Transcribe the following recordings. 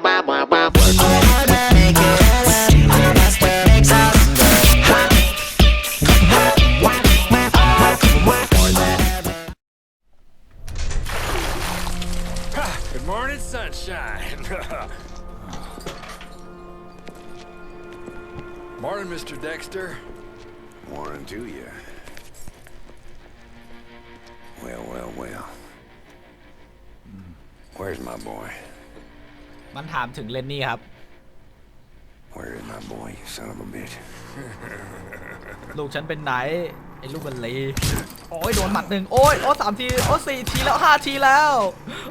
my, my. ามถึงเลนนี่ครับ Where is my boy, you son of a bitch? ลูกฉันเป็นไหน ไอ้ลูกบัลลีโอ้ยโดนหมัดหนึ่งโอ้ยโอ้สามทีโอ้สี่ทีแล้วห้าทีแล้ว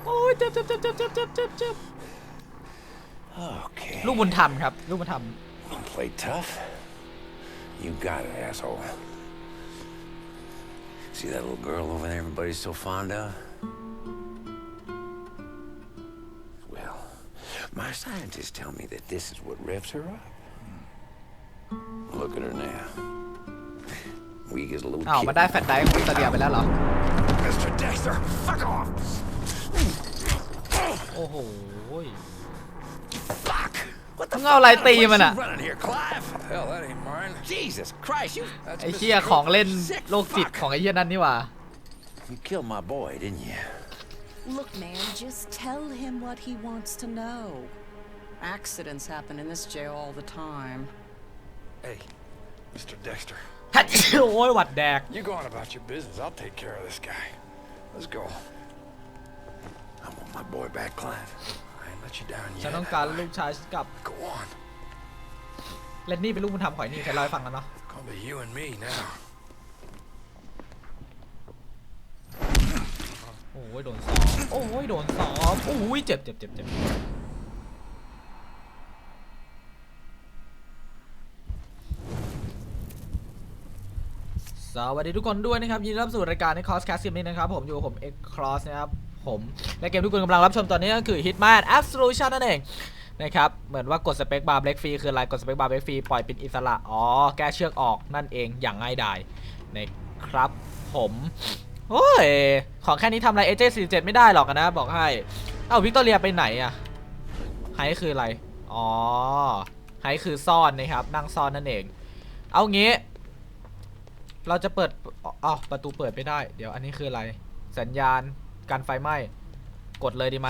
โอ้ยเจ็บเจ็บเจ็บเจ็บเจ็บเจ็บเจ็บเจ็บ Okay. ลูกบุญธรรมครับ ลูกบุญธรรม Don't play tough. You got it, asshole. See that little girl over there everybody's so fond of? my scientists tell me that this is what revs her up. Look at her now. Weak as a little อ้าว kid. มันได้แฟลชไดรฟ์ของอิตาเลียไปแล้วเหรอ Mr. Dexter, fuck off! โอ้โห Fuck! What the มึงเอาอะไรตีมันอะ you running here, Clive? Hell, that ain't mine. Jesus Christ, you 'That's ไอ้ Mr. เชี่ยของเล่น sick โรคจิต fuck ของไอ้เหี้ยนั่นนี่หว่า you killed my boy, didn't you? Look, man, just tell him what he wants to know. Accidents happen in this jail all the time. Hey, Mr. Dexter. โอ้ยหวัดแดก You go on about your business. I'll take care of this guy. Let's go. I want my boy back, Clive. I ain't let you down ฉัน yet. ต้องการลูกชายกลับ Go on. เลนนี่เป็นลูกบุญธรรมของไอ้นี่เคยเล่าให้ฟังกันเนาะ Gonna be you and me now. โอ้ยโดนซ้อมโอ้ยโดนซ้อมโอ้ยเจ็บเจ็บเจ็บเจ็บสวัสดีทุกคนด้วยนะครับ ยินดีรับสู่รายการในคอสแคสซิมนี้นะครับผมอยู่ผมเอ็กครอสนะครับผมและเกมที่คุณกำลังรับชมตอนนี้ก็คือ Hitman Absolution นั่นเองนะครับเหมือนว่ากดสเปคบาร์เบรกฟรีคืออะไรกดสเปคบาร์เบรกฟรีปล่อยเป็นอิสระ อ๋อ แก้เชือกออกนั่นเองอย่างง่ายดายนะครับผม โอ้ย ของแค่นี้ทำอะไรเอเจสี่เจ็ดไม่ได้หรอกนะ บอกให้ เอ้าวิกตอเรียไปไหนอะไฮคืออะไร อ๋อ ไฮคือซ่อนนะครับ นั่งซ่อนนั่นเอง เอางี้ เราจะเปิดอ๋อประตูเปิดไม่ได้ เดี๋ยวอันนี้คืออะไร สัญญาณ การไฟไหม้ กดเลยดีไหม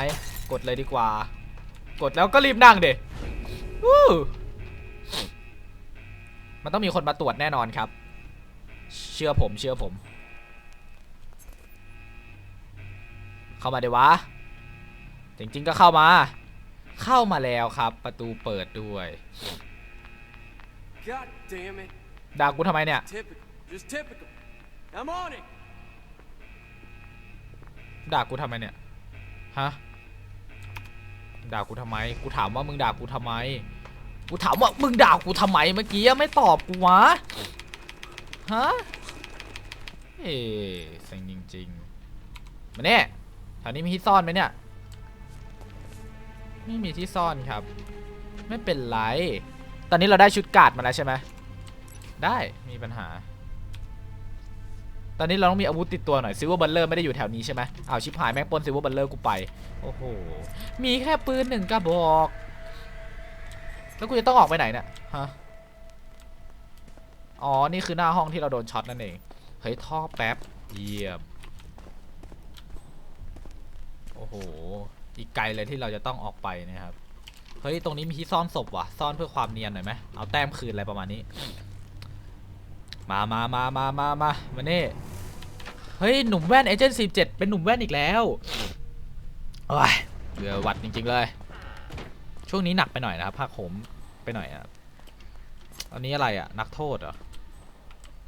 กดเลยดีกว่า กดแล้วก็รีบนั่งเด็มันต้องมีคนมาตรวจแน่นอนครับ เชื่อผม เชื่อผม เข้ามาเดี๋ยววะ จริงๆก็เข้ามา เข้ามาแล้วครับ ประตูเปิดด้วย God damn it. ด่ากูทำไมเนี่ย Typical. Just typical. I'm on it. ด่ากูทำไมเนี่ย ฮะ ด่ากูทำไม กูถามว่ามึงด่ากูทำไม กูถามว่ามึงด่ากูทำไมเมื่อกี้ไม่ตอบกูวะ ฮะเอ๊ะเซ็งจริงๆ มาเนี่ยแถ วนี้มีที่ซ่อนไหมเนี่ย ไม่มีที่ซ่อนครับ ไม่เป็นไร ตอนนี้เราได้ชุดกาดมาแล้วใช่ไหมได้มีปัญหา ตอนนี้เราต้องมีอาวุธติดตัวหน่อยซิลเวอร์บัลเลอร์ไม่ได้อยู่แถวนี้ใช่ไหมเอาชิบหายแม่งปล้นซิลเวอร์บัลเลอร์กูไป โอ้โห มีแค่ปืนหนึ่งกระบอก แล้วกูจะต้องออกไปไหนเนี่ยฮะ อ๋อ นี่คือหน้าห้องที่เราโดนช็อตนั่นเอง เฮ้ยท่อแป๊บ เยี่ยม โอ้โห อีกไกลเลยที่เราจะต้องออกไปนะครับ เฮ้ย ตรงนี้มีที่ซ่อนศพว่ะ ซ่อนเพื่อความเนียนหน่อยไหมเอาแต้มคืนอะไรประมาณนี้ มามามามามามามาเน่เฮ้ย หนุ่มแว่นเอเจนต์สี่เจ็ดเป็นหนุ่มแว่นอีกแล้วโอ้ยเบื่อวัดจริงๆเลย ช่วงนี้หนักไปหน่อยนะครับภาคโหมไปหน่อยอะอันนี้อะไรอะ นักโทษเหรอ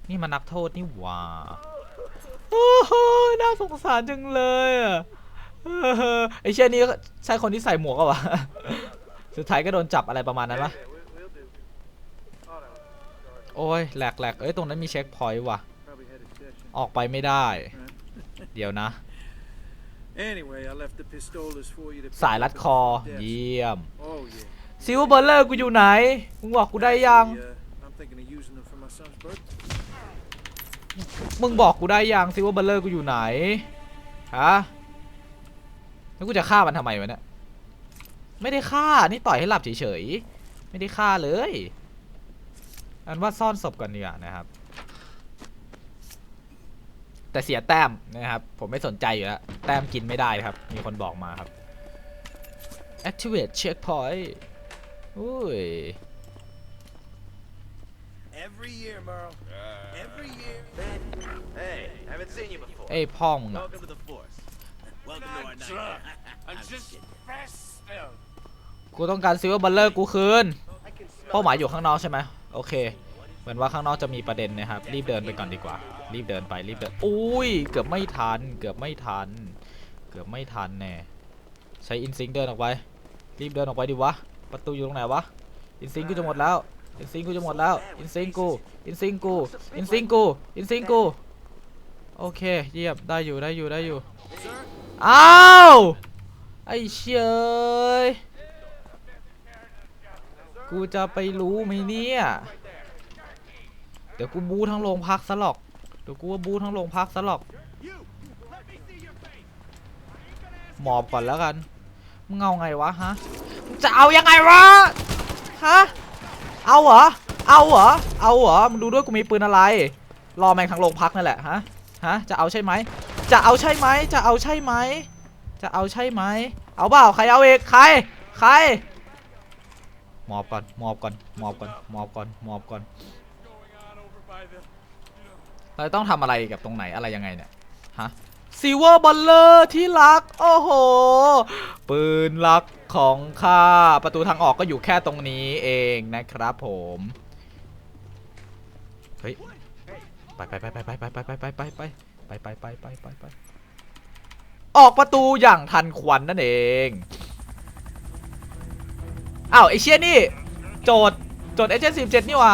นี่มันนักโทษนี่หว่า โอ้โหน่าสงสารจังเลยอะ ไอ้เช่นนี้ใช่คนที่ใส่หมวกก็วะสุดท้ายก็โดนจับอะไรประมาณนั้นปะโอ้ยแหลกแหลกเอ้ยตรงนั้นมีเช็คพอยต์ว่ะ ออกไปไม่ได้ เดี๋ยวนะ Anyway, I left the pistolas for you to สายรัดคอ Yes. เยี่ยม Oh yeah. ซิลเบอร์เลอร์กูอยู่ไหนมึงบอกกูได้ยัง Uh, I'm thinking of using them for my son's birthday. มึงบอกกูได้ยังซิลเบอร์เลอร์กูอยู่ไหน ฮะ แล้วกูจะฆ่ามันทำไมวะเนี่ยไม่ได้ฆ่า นี่ต่อยให้หลับเฉยๆ ไม่ได้ฆ่าเลย อันว่าซ่อนศพก่อนดีกว่านะครับ แต่เสียแต้มนะครับ ผมไม่สนใจอยู่แล้ว แต้มกินไม่ได้ครับ มีคนบอกมาครับ activate checkpoint อุ้ย Every year, Merle. Every year. Hey, haven't seen you before. เอ้ยพ่อมึงอะ Welcome to the force. Welcome to our night. I'm just festive. กูต้องการซิลเวอร์บัลเลอร์กูคืน เป้าหมายอยู่ข้างนอกใช่ไหมโอเค เหมือนว่าข้างนอกจะมีประเด็นนะครับ รีบเดินไปก่อนดีกว่า รีบเดินไปรีบเดินอุ้ย เกือบไม่ทัน เกือบไม่ทัน เกือบไม่ทันแน่ใช้อินซิงเดินออกไป รีบเดินออกไปดิวะ ประตูอยู่ตรงไหนวะ อินซิงกูจะหมดแล้ว อินซิงกูจะหมดแล้ว อินซิงกู อินซิงกู อินซิงกู อินซิงกู โอเค เยี่ยม ได้อยู่ ได้อยู่ ได้อยู่ อ้าวไอ้เชยกูจะไปรู้ไหมเนี่ย เดี๋ยวกูบูทั้งโรงพักซะหรอก เดี๋ยวกูว่าบูทั้งโรงพักซะหรอก หมอบก่อนแล้วกัน มึงเอาไงวะฮะ จะเอายังไงวะ ฮะ เอาเหรอ เอาเหรอ เอาเหรอ มึงดูด้วยกูมีปืนอะไร รอแม่งทั้งโรงพักนั่นแหละฮะ ฮะ จะเอาใช่ไหม จะเอาใช่ไหมจะเอาใช่ไหมจะเอาใช่ไหมเอาเปล่าใครเอาเอกใครใครมอบก่อนมอบก่อนมอบก่อนมอบก่อนมอบก่อนเราต้องทำอะไรกับตรงไหนอะไรยังไงเนี่ยฮะซิเวอร์บอลเลอร์ที่รัก โอ้โห ปืนลักของข้า ประตูทางออกก็อยู่แค่ตรงนี้เองนะครับผม เฮ้ย ไปไปไปไปไปไปไปไปไปไป ไปไปไปไปไปไปออกประตูอย่างทันควันนั่นเองอ้าวไอเชี่ยนี่ โจทย์โจทย์เอเจนต์สิบเจ็ดนี่ว่า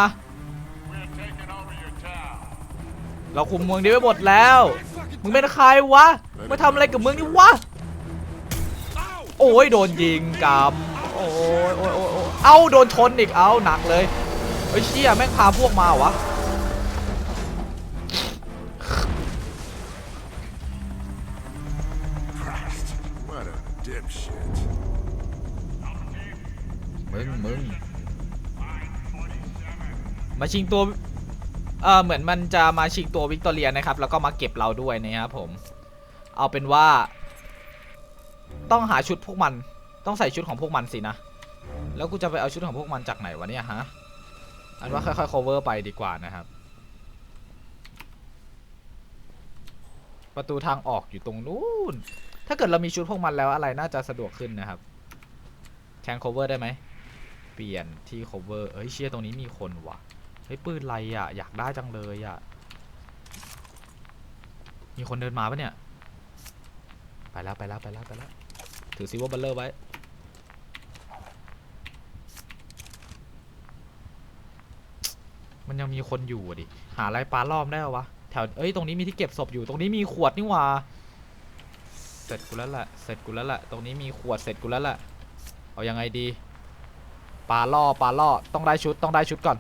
We're taking over your town. เราคุมเมืองนี้ไว้หมดแล้ว มึงเป็นใครวะมาทำอะไรกับเมืองนี้วะ โอ้ยโดนยิงกำโอ้ยโอ้ยโอ้ยโอ้ยเอ้าโดนชนอีก เอ้าหนักเลยเฮ้เชี่ยแม่งพาพวกมาวะ What a dipshit. มึงมึงมาชิงตัวเออเหมือนมันจะมาชิงตัววิกตอเรียนะครับ แล้วก็มาเก็บเราด้วยนะครับผม เอาเป็นว่า ต้องหาชุดพวกมัน ต้องใส่ชุดของพวกมันสินะ แล้วกูจะไปเอาชุดของพวกมันจากไหนวะเนี่ยฮะ อันว่าค่อยๆ cover ไปดีกว่านะครับ ประตูทางออกอยู่ตรงนู้น ถ้าเกิดเรามีชุดพวกมันแล้วอะไรน่าจะสะดวกขึ้นนะครับแทง cover ได้ไหม เปลี่ยนที่ cover เอ้ยเชี่ยตรงนี้มีคนว่ะ เฮ้ยปืนไรอะ อยากได้จังเลยอะ มีคนเดินมาปะเนี่ย ไปแล้วไปแล้วไปแล้วไปแล้ว ถือซิวเบอร์เลอร์ไว้ มันยังมีคนอยู่ดิ หาอะไรปลาล้อมได้เหรอวะ แถว เอ้ย ตรงนี้มีที่เก็บศพอยู่ ตรงนี้มีขวดนี่หว่า เสร็จกูแล้วแหละเสร็จกูแล้วแหละตรงนี้มีขวดเสร็จกูแล้วแหละเอายังไงดีปลาล่อปลาล่อต้องได้ชุดต้องได้ชุดก่อน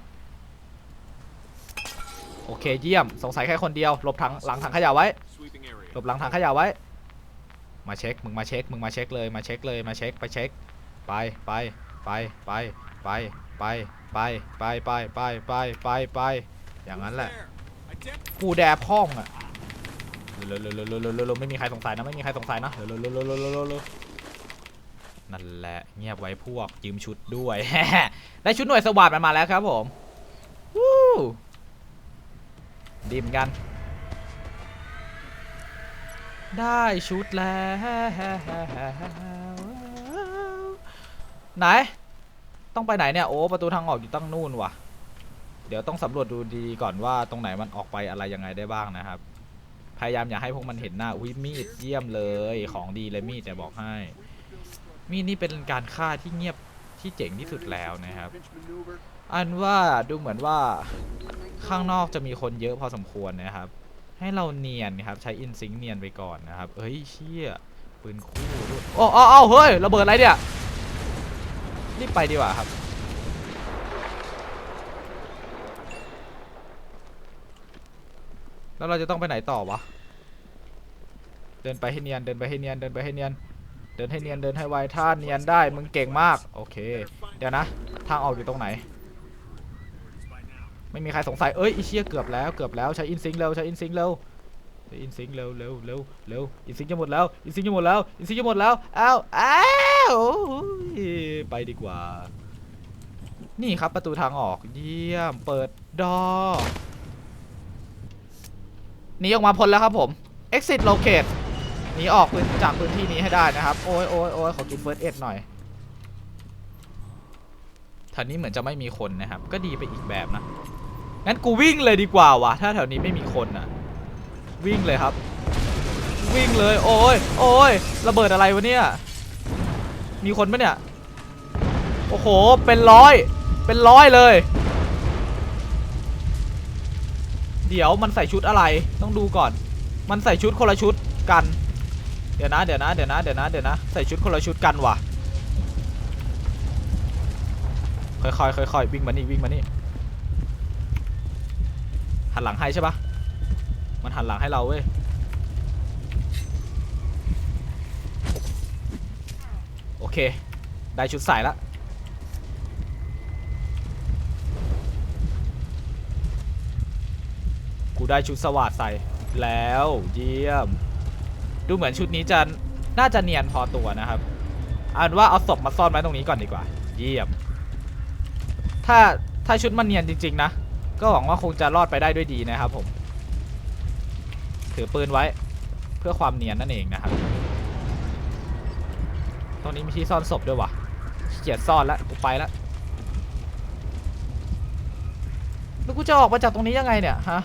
โอเคเยี่ยมสงสัยแค่คนเดียวหลบถังหลังถังขยะไว้หลบหลังถังขยะไว้ มาเช็คมึงมาเช็คมึงมาเช็คเลยมาเช็คเลยมาเช็คไปเช็คไปไปไปไปไปไปไปไปไปไปไปไปไปอย่างนั้นแหละกูแดพ่องอะ เร็วๆเร็วๆเร็วๆเร็วๆเร็วๆไม่มีใครสงสัยนะไม่มีใครสงสัยนะเร็วๆเร็วๆเร็วๆเร็วเร็วๆเร็วๆนั่นแหละเงียบไว้พวกยืมชุดด้วยได้ชุดหน่วยสวัสดมันมาแล้วครับผมวู้ดีมกัน ได้ชุดแล้วไหน ต้องไปไหนเนี่ยโอ้ประตูทางออกอยู่ตั้งนู่นว่ะ เดี๋ยวต้องสำรวจดูดีก่อนว่าตรงไหนมันออกไปอะไรยังไงได้บ้างนะครับ พยายามอย่าให้พวกมันเห็นหน้าอุ้ยมีดเยี่ยมเลยของดีเลยมีดแต่บอกให้ มีดนี่เป็นการฆ่าที่เงียบที่เจ๋งที่สุดแล้วนะครับ อันว่าดูเหมือนว่าข้างนอกจะมีคนเยอะพอสมควรนะครับ ให้เราเนียนครับใช้อินซิงเนียนไปก่อนนะครับเฮ้ยเชี่ยปืนคู่ด้วยโอ้โอ้โอ้เฮ้ยระเบิดอะไรเนี่ยรีบไปดีกว่าครับ แล้วเราจะต้องไปไหนต่อวะ เดินไปให้เนียน เดินไปให้เนียน เดินไปให้เนียน เดินให้เนียน เดินให้ไว ถ้าเนียนได้ มึงเก่งมาก โอเค เดี๋ยวนะ ทางออกอยู่ตรงไหน ไม่มีใครสงสัย เอ้ยอีเชี่ยเกือบแล้ว เกือบแล้ว ใช้อินซิงเร็ว ใช้อินซิงเร็วใช้อินซิงเร็วเร็วเร็วเร็วอินซิงจะหมดแล้ว อินซิงจะหมดแล้ว อินซิงจะหมดแล้ว อ้าวอ้าวไปดีกว่า นี่ครับประตูทางออก เยี่ยม เปิดดอ หนีออกมาพ้นแล้วครับผม exit locate หนีออกพื้นจากพื้นที่นี้ให้ได้นะครับ โอ้ยโอ้ยโอ้ยขอกิน first aid หน่อยแถวนี้เหมือนจะไม่มีคนนะครับ ก็ดีไปอีกแบบนะ งั้นกูวิ่งเลยดีกว่าวะถ้าแถวนี้ไม่มีคนนะวิ่งเลยครับ วิ่งเลย โอ้ยโอ้ยระเบิดอะไรวะเนี่ย มีคนปะเนี่ย โอ้โห เป็นร้อย เป็นร้อยเลย เดี๋ยวมันใส่ชุดอะไรต้องดูก่อน มันใส่ชุดคนละชุดกัน เดี๋ยวนะเดี๋ยวนะเดี๋ยวนะเดี๋ยวนะเดี๋ยวนะใส่ชุดคนละชุดกันว่ะค่อยๆค่อยๆวิ่งมานี่วิ่งมานี่หันหลังให้ใช่ปะมันหันหลังให้เราเว้ยโอเค ได้ชุดใส่ละ ได้ชุดสวัสดใส่แล้วเยี่ยม ดูเหมือนชุดนี้จะน่าจะเนียนพอตัวนะครับอันว่าเอาศพมาซ่อนไว้ตรงนี้ก่อนดีกว่า เยี่ยม ถ้าถ้าชุดมันเนียนจริง ๆ นะ ก็หวังว่าคงจะรอดไปได้ด้วยดีนะครับผม ถือปืนไว้เพื่อความเนียนนั่นเองนะครับ ตรงนี้มีที่ซ่อนศพด้วยวะชีเกียจซ่อนแล้วกูไปแล้วแล้วกูจะออกมาจากตรงนี้ยังไงเนี่ยฮะ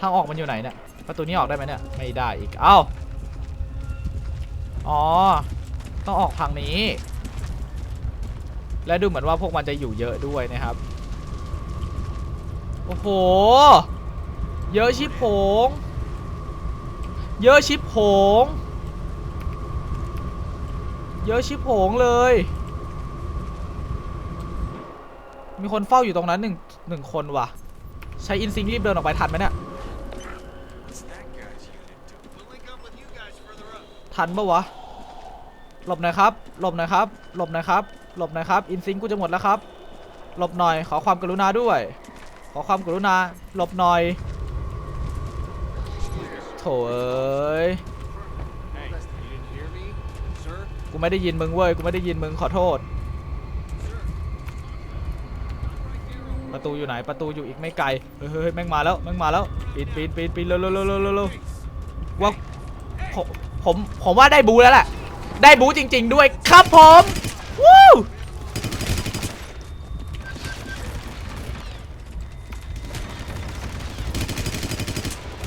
ทางออกมันอยู่ไหนเนี่ย ประตูนี้ออกได้ไหมเนี่ย ไม่ได้อีก เอ้า อ๋อ ต้องออกทางนี้ และดูเหมือนว่าพวกมันจะอยู่เยอะด้วยนะครับ โอ้โห เยอะชิบโผง เยอะชิบโผง เยอะชิบโผงเลย มีคนเฝ้าอยู่ตรงนั้นหนึ่งหนึ่งคนว่ะ ใช้อินซิงรีบเดินออกไปทันไหมเนี่ย ทันปะวะ หลบหน่อยครับ หลบหน่อยครับ หลบหน่อยครับ หลบหน่อยครับ อินซิงกูจะหมดแล้วครับ หลบหน่อย ขอความกรุณาด้วย ขอความกรุณา หลบหน่อย โถเอ้ย กูไม่ได้ยินมึงเว้ย กูไม่ได้ยินมึงขอโทษ ประตูอยู่ไหน ประตูอยู่อีกไม่ไกล เฮ้ยแม่งมาแล้ว แม่งมาแล้ว ปีนปีนปีนปีนเร็วเร็วเร็วเร็วเร็วว่า ผมผมว่าได้บูแล้วแหละได้บูจริง ๆ ด้วยครับผมวู้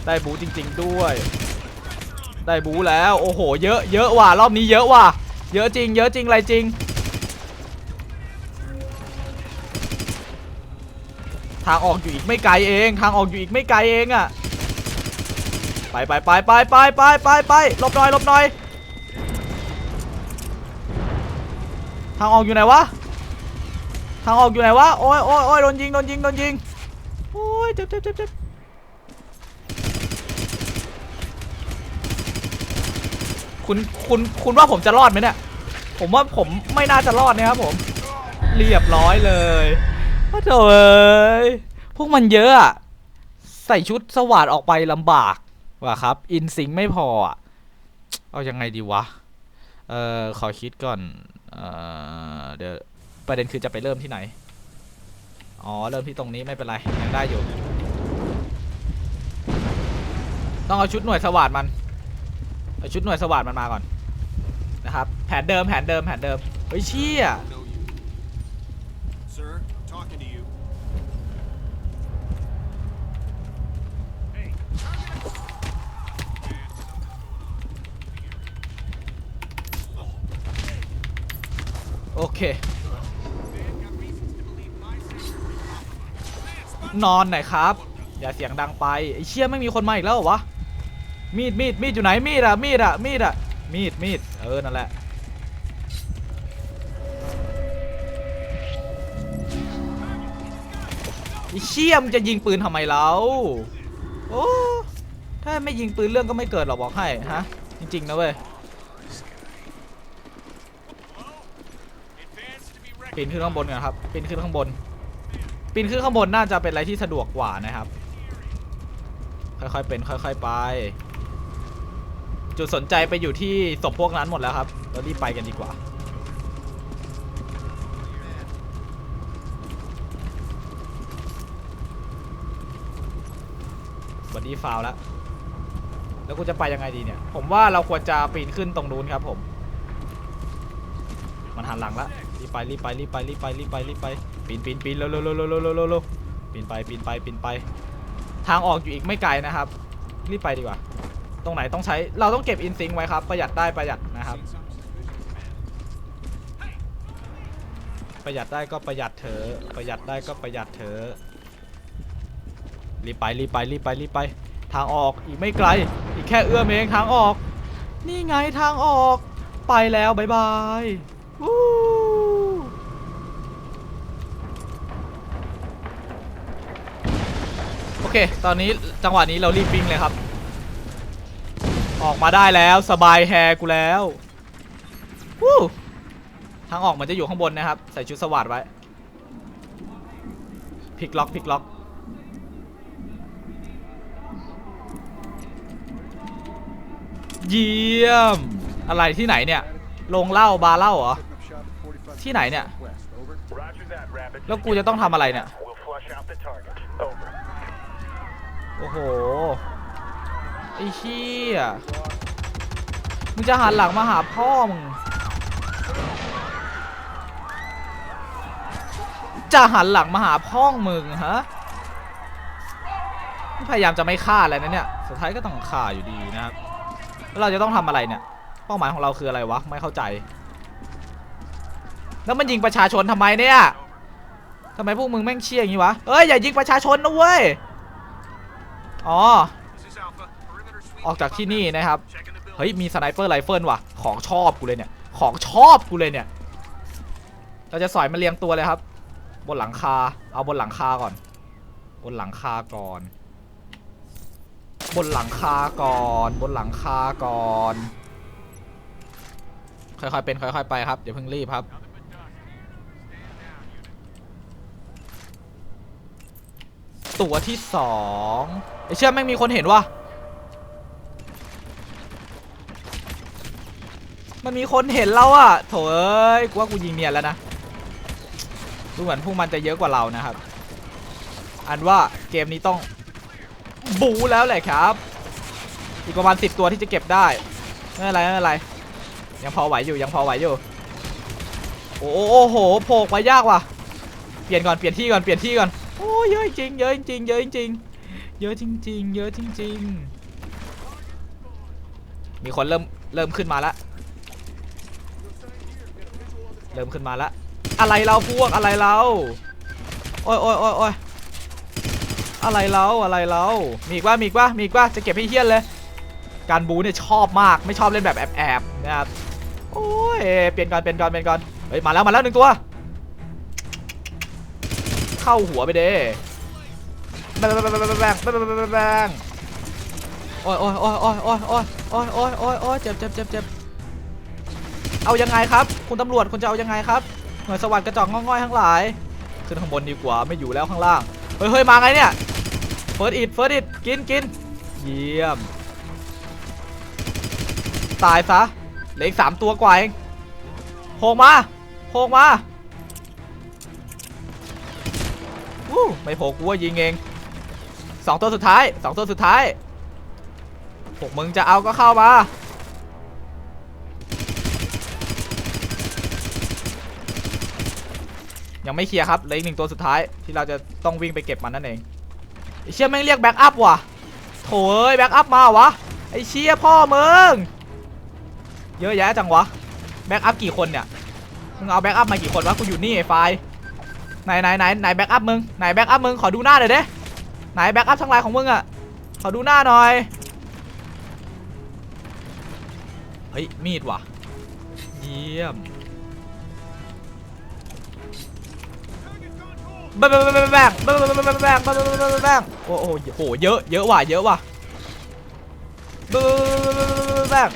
ได้บูจริง ๆ ด้วย ได้บูแล้วโอ้โห เยอะเยอะว่ะรอบนี้เยอะว่ะเยอะจริง เยอะจริงอะไรจริง ทางออกอยู่อีกไม่ไกลเอง ทางออกอยู่อีกไม่ไกลเองอะ ไปไปไปไปไปไปไปไปหลบหน่อยหลบหน่อย ทางออกอยู่ไหนวะ ทางออกอยู่ไหนวะ โอ้ยโอ้ยโอ้ยโดนยิงโดนยิงโดนยิง โอ้ยเจ็บเจ็บเจ็บเจ็บคุณคุณคุณว่าผมจะรอดไหมเนี่ย ผมว่าผมไม่น่าจะรอดนะครับผม เรียบร้อยเลยโอ้โถเอ้ยพวกมันเยอะอะใส่ชุดสวัสดออกไปลำบาก ว่ะครับ อินซิงไม่พออะเอายังไงดีวะ เอ่อ ขอคิดก่อน เอ่อ เดี๋ยว ประเด็นคือจะไปเริ่มที่ไหน อ๋อ เริ่มที่ตรงนี้ไม่เป็นไร ยังได้อยู่ ต้องเอาชุดหน่วยสวัสดมัน เอาชุดหน่วยสวัสดมันมาก่อน นะครับ แผนเดิม แผนเดิม แผนเดิม เฮ้ยเชี่ย Sir, talking to you. โอเค นอนหน่อยครับ อย่าเสียงดังไปไอ้เชี่ยไม่มีคนมาอีกแล้วเหรอวะ มีดมีดมีดอยู่ไหนมีดอะมีดอะมีดอะมีดมีดเออนั่นแหละไอ้เชี่ยมจะยิงปืนทำไมเราโอ้ถ้าไม่ยิงปืนเรื่องก็ไม่เกิดหรอกบอกให้ฮะ จริงๆนะเว้ย ปีนขึ้นข้างบนก่อนครับปีนขึ้นข้างบนปีนขึ้นข้างบนน่าจะเป็นอะไรที่สะดวกกว่านะครับ ค่อยๆเป็นค่อย ๆ ไป จุดสนใจไปอยู่ที่ศพพวกนั้นหมดแล้วครับเรารีบไปกันดีกว่าวันนี้ฟาวแล้ว แล้วกูจะไปยังไงดีเนี่ย ผมว่าเราควรจะปีนขึ้นตรงนู้นครับผม มันหันหลังละรีีบไปรีบไปรีบไปรีบไปรีบไปรีบไปปีนปีนปีนเร็วเร็วเร็วเร็วเร็วเร็วปีนไปปีนไปปีนไป ทางออกอยู่อีกไม่ไกลนะครับ รีบไปดีกว่า ตรงไหนต้องใช้เราต้องเก็บอินซิงไว้ครับ ประหยัดได้ประหยัดนะครับ ประหยัดได้ก็ประหยัดเถอะประหยัดได้ก็ประหยัดเถอะรีบไปรีบไปรีบไปรีบไป ทางออกอีกไม่ไกล อีกแค่เอื้อมเองทางออก นี่ไงทางออกไปแล้วบายบาย Woo! เค ตอนนี้จังหวะนี้เรารีบวิ่งเลยครับ ออกมาได้แล้วสบายแฮกูแล้ววู้ทางออกมันจะอยู่ข้างบนนะครับ ใส่ชุดสวัสดไว้พลิกล็อกพลิกล็อกเยี่ยม อะไรที่ไหนเนี่ยโรงเหล้าบาร์เหล้าเหรอ ที่ไหนเนี่ย แล้วกูจะต้องทำอะไรเนี่ย โอ้โห ไอ้เชี่ยมึงจะหันหลังมาหาพ่อมึง จะหันหลังมาหาพ่อมึงฮะ พยายามจะไม่ฆ่าอะไรนะเนี่ย สุดท้ายก็ต้องฆ่าอยู่ดีนะครับ แล้วเราจะต้องทำอะไรเนี่ย เป้าหมายของเราคืออะไรวะ ไม่เข้าใจ แล้วมันยิงประชาชนทำไมเนี่ยทำไมพวกมึงแม่งเชี่ยอย่างนี้วะ เอ้ยอย่ายิงประชาชนนะเว้ย อ๋อ ออกจากที่นี่นะครับ เฮ้ย มีสไนเปอร์ไรเฟิลว่ะ ของชอบกูเลยเนี่ย ของชอบกูเลยเนี่ย เราจะสอยมาเรียงตัวเลยครับ บนหลังคา เอาบนหลังคาก่อน บนหลังคาก่อน บนหลังคาก่อน บนหลังคาก่อน ค่อยๆเป็นค่อยๆไปครับอย่าเพิ่งรีบครับตัวที่สอง ไอเชื่อแม่งมีคนเห็นว่ะมันมีคนเห็นเราอะโถเอ้ยกูว่ากูยิงเนียนแล้วนะดูเหมือนพวกมันจะเยอะกว่าเรานะครับ อันว่าเกมนี้ต้องบูแล้วแหละครับ อีกประมาณ10ตัวที่จะเก็บได้ไม่เป็นไรไม่เป็นไรยังพอไหวอยู่ยังพอไหวอยู่โอ้โหโผล่ไปยากว่ะเปลี่ยนก่อนเปลี่ยนที่ก่อนเปลี่ยนที่ก่อนโอ้เยอะจริงเยอะจริงเยอะจริง เยอะจริง ๆ เยอะจริง ๆ มีคนเริ่มเริ่มขึ้นมาแล้วเริ่มขึ้นมาแล้วอะไรเราพวกอะไรเราโอ้ยโอ้ยโอ้ยโอ้ยอะไรเราอะไรเรามีอีกว่ามีอีกว่ามีอีกว่าจะเก็บให้เฮี้ยนเลย การบูเนี่ยชอบมากไม่ชอบเล่นแบบแอบๆนะครับโอ้ยเปลี่ยนก่อนเปลี่ยนก่อนเปลี่ยนก่อนเฮ้ยมาแล้วมาแล้วหนึ่งตัว เข้าหัวไปเด้ แบงแบงแบงแบงแบงแบบแบโอ้ยโอ้ยโอ้ยโอ้ยโอ้ยโอ้ยโอ้ยโอ้ยโอ้ยโอ้ยเจ็บเจ็บเจ็บเจ็บเอายังไงครับ คุณตำรวจคุณจะเอายังไงครับหน่วยสวัสดิ์กระจอกง่อยๆทั้งหลายขึ้นข้างบนดีกว่าไม่อยู่แล้วข้างล่างเฮ้ยเฮ้ยมาไงเนี่ยเฟิร์สอิดเฟิร์สอิดกินกินเยี่ยม ตายซะเหลืออีกสามตัวกว่าเองโผล่มาโผล่มาวู้ไม่โผล่กูว่ายิงเอง สองตัวสุดท้ายสองตัวสุดท้ายพวกมึงจะเอาก็เข้ามายังไม่เคลียร์ครับเหลืออีกหนึ่งตัวสุดท้ายที่เราจะต้องวิ่งไปเก็บมันนั่นเองไอเชี่ยแม่งเรียกแบ็กอัพว่ะโถเอ้ยแบ็กอัพมาวะไอเชี่ยพ่อมึงเยอะแยะจังวะแบ็กอัพกี่คนเนี่ยมึงเอาแบ็กอัพมากี่คนวะกูอยู่นี่ไอไฟไหนไหนไหนไหนแบ็กอัพมึงไหนแบ็กอัพมึงขอดูหน้าหน่อยเด้ ไหนแบ็กอัพทั้งหลายของมึงอะขอดูหน้าหน่อย เฮ้ย มีดว่ะ เยี่ยมแบงแบงแบงแบงแบงแบงแบงแบงแบงแบงแบงแบงโอ้โหโหเยอะเยอะว่ะเยอะว่ะแบงแบง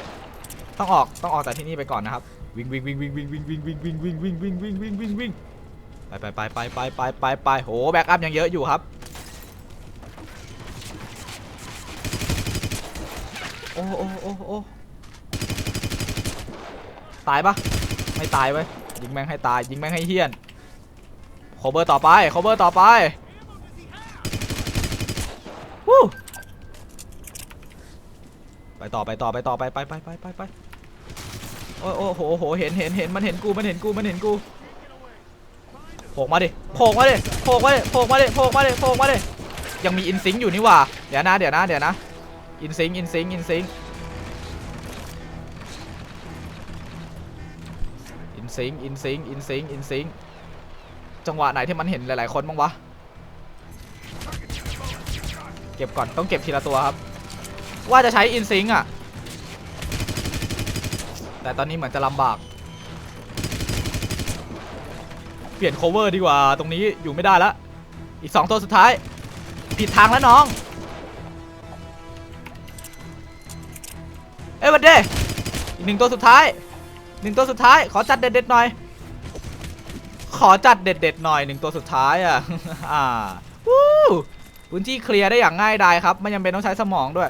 ต้องออกต้องออกจากที่นี่ไปก่อนนะครับวิ่งวิ่งวิ่งวิ่งวิ่งวิ่งวิ่งวิ่งวิ่งวิ่งวิ่งวิ่งวิ่งวิ่งวิ่งวิ่งไปไปไปไปไปไปไปโหแบ็กอัพยังเยอะอยู่ครับ โอ้โอ้โอ้โอ้ตายปะไม่ตายเว้ยยิงแม่งให้ตายยิงแม่งให้เฮี้ยนโคเบอร์ต่อไปโคเบอร์ต่อไปวู้ไปต่อไปต่อไปต่อไปไปไปไปไปไปโอ้โอ้โหโหเห็นเห็นเห็นมันเห็นกูมันเห็นกูมันเห็นกูโผล่มาดิโผล่มาดิโผล่มาดิโผล่มาดิโผล่มาดิโผล่มาดิยังมีอินซิงอยู่นี่หว่าเดี๋ยวนะเดี๋ยวนะเดี๋ยวนะ อินซิงอินซิงอินซิงอินซิงอินซิงอินซิงอินซิงจังหวะไหนที่มันเห็นหลาย ๆ คนบ้างวะ เก็บก่อนต้องเก็บทีละตัวครับ ว่าจะใช้อินซิงอะ แต่ตอนนี้เหมือนจะลำบาก เปลี่ยน cover ดีกว่าตรงนี้อยู่ไม่ได้ล้วอีก 2 ตัวสุดท้าย ผิดทางแล้วน้อง อ้ยวันเดอีกหนึ่งตัวสุดท้ายหนึ่งตัวสุดท้าย ขอจัดเด็ดๆหน่อย ขอจัดเด็ดๆหน่อยหนึ่งตัวสุดท้ายอะอ่าวู้พื้นที่เคลียร์ได้อย่างง่ายดายครับไม่จำเป็นต้องใช้สมองด้วย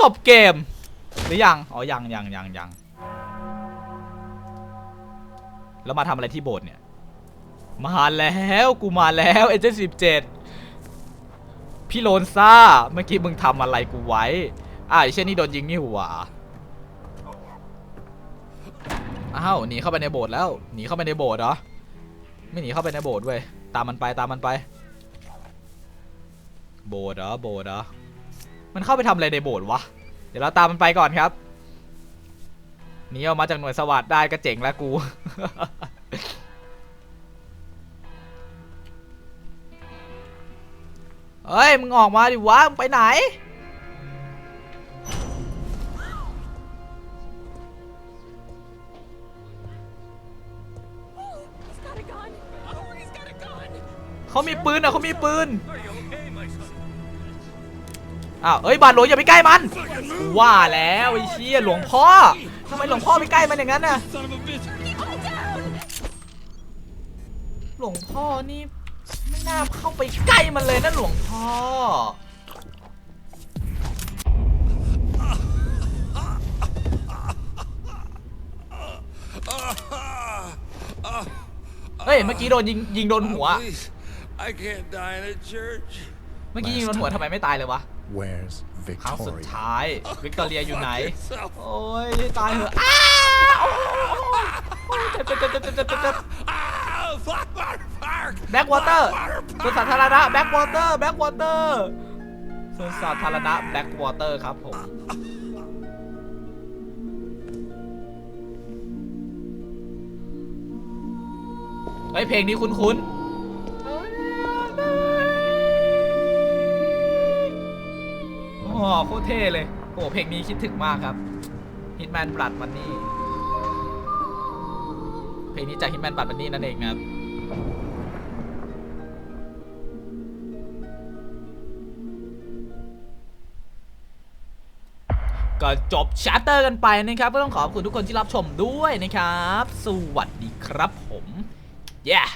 จบเกม หรือยังอ๋อยังยังยังยังแล้วมาทำอะไรที่โบสถ์เนี่ยมาแล้วกูมาแล้วเอเจนต์สิบเจ็ดพี่โลนซ่าเมื่อกี้มึงทำอะไรกูไว้ อ่าไอเช่นนี่โดนยิงนี่หว่าอ้าวหนีเข้าไปในโบสถ์แล้วหนีเข้าไปในโบสถ์เหรอไม่หนีเข้าไปในโบสถ์เว้ยตามมันไปตามมันไป โบสถ์เหรอโบสถ์เหรอมันเข้าไปทำอะไรในโบสถ์วะเดี๋ยวเราตามมันไปก่อนครับหนีออกมาจากหน่วยสวัสดได้ก็เจ๋งแล้วกู เฮ้ย มึงออกมาดิวะ มึงไปไหน เขามีปืนอะเขามีปืนอ้าวเอ้ยบาดหลวงอย่าไปใกล้มัน ว่าแล้วไอ้เชี่ยหลวงพ่อทำไมหลวงพ่อไปใกล้มันอย่างนั้นน่ะหลวงพ่อนี่ไม่น่าเข้าไปใกล้มันเลยนะหลวงพ่อเฮ้ยเมื่อกี้โดนยิงยิงโดนหัว I can't die in a church. เมื่อกี้ยิงโดนหัวทำไมไม่ตายเลยวะ Where's ครั้งสุด Victoria? ท้าย วิกตอเรียอยู่ไหน Yourself. โอ้ยตายเหอะอ้าโอ้โอ้เจ็บเจ็บเจ็บเจ็บเจ็บเจ็บเจ็บ Ah, Blackwater Park. แบ็กวอเตอร์ Blackwater สวนสาธารณะแบ็กวอเตอร์ แบ็กวอเตอร์สวนสาธารณะแบ็กวอเตอร์ครับผม เฮ้ย เพลงนี้คุ้นๆ โอ้โหโคตรเท่เลยโอ้โหเพลงนี้คิดถึงมากครับ Hitman Blood Money เพลงนี้จาก Hitman Blood Money นั่นเองนะครับก็จบชาร์เตอร์กันไปนะครับก็ต้องขอบคุณทุกคนที่รับชมด้วยนะครับ สวัสดีครับผม yeah